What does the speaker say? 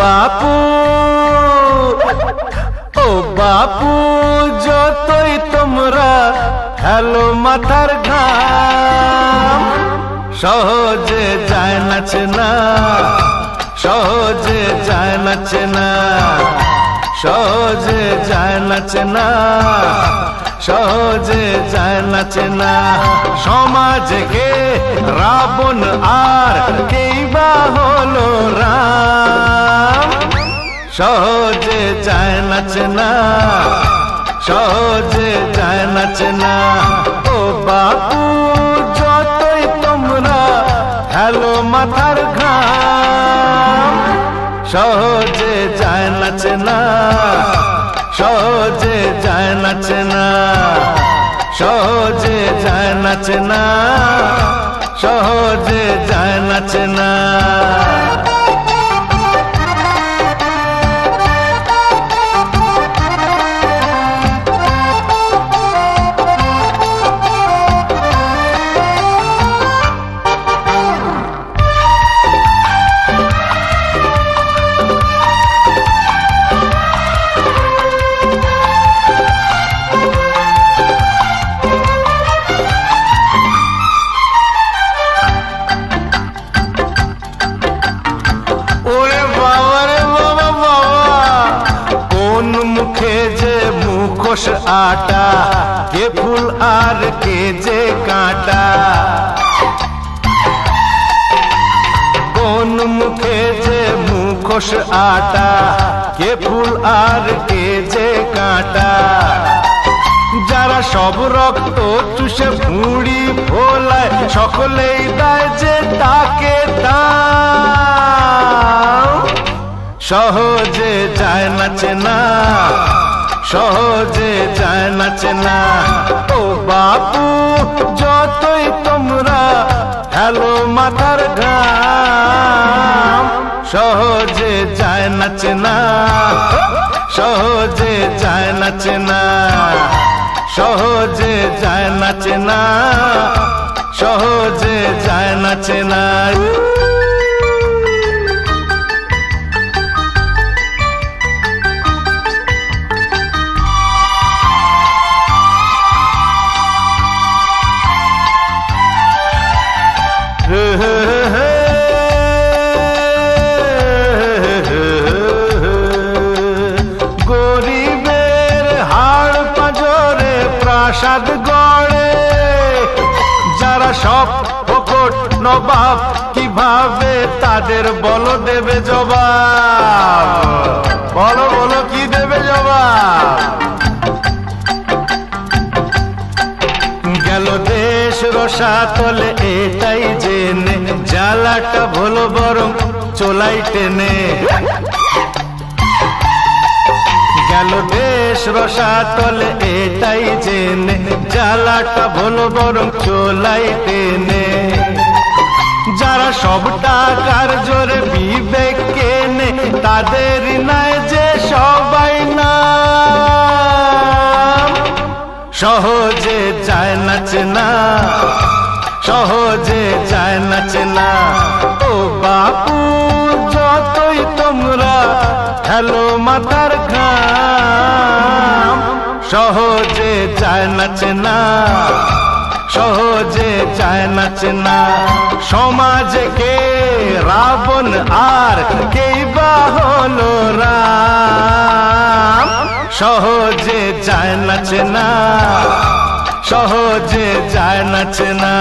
বাপু। ও বাপু, যতই তোমরা হ্যালো মাথার ঘাম, সহজে যায় নাচে না, সহজে যায় নাচে না, সহজে যায় নাচে না, সহজে যায় নাচে না। সমাজকে রাবণ আর কেই সহজে যায় নাচে না সহজে যায় নাচে না ও বাপু, যতই তোমরা হ্যালো মাথার ঘাম, সহজে যায় নাচে না সহজে যায় নাচে না সহজে যায় নাচে না সহজে যায় নাচে না মুখোশ আটা, কে ফুল আর কে যে কাঁটা। কোন মুখে যে মুখোশ আটা, কে ফুল আর কে যে কাঁটা। যারা সব রক্ত চুষে ভুঁড়ি ভোলায় সকলেই দেয় যে তাকে সহজে যায় না। সহজে যায় নাচে না ও বাপু, যতই তোমরা হ্যালো মাথার ঘাম, সহজে যায় নাচে না সহজে যায় নাচে না সহজে যায় নাচে না সহজে যায় নাচে না নবাব, কীভাবে তাদের বলো দেবে জবাব? বলো বলো, কি দেবে জবাব? গেল দেশ রসা তলে, এটাই জেনে জ্বালাটা ভলো বরং চোলাই টেনে। গেল দেশ রসা তলে, এটাই জেনে জ্বালাটা ভলো বরং চোলাই টেনে। সব টাকার জোরে বিবেক কেনে তাদের নাই যে সবাই না সহজে যায় নাচে না, সহজে যায় নাচে না। ও বাপু, যতই তোমরা হ্যালো মাথার ঘাম, সহজে যায় নাচে না। সহজে চায় নাচে না সমাজকে রাবণ আর কেই বা হলো রাম? সহজে চায় নাচে না সহজে চায় নাচে না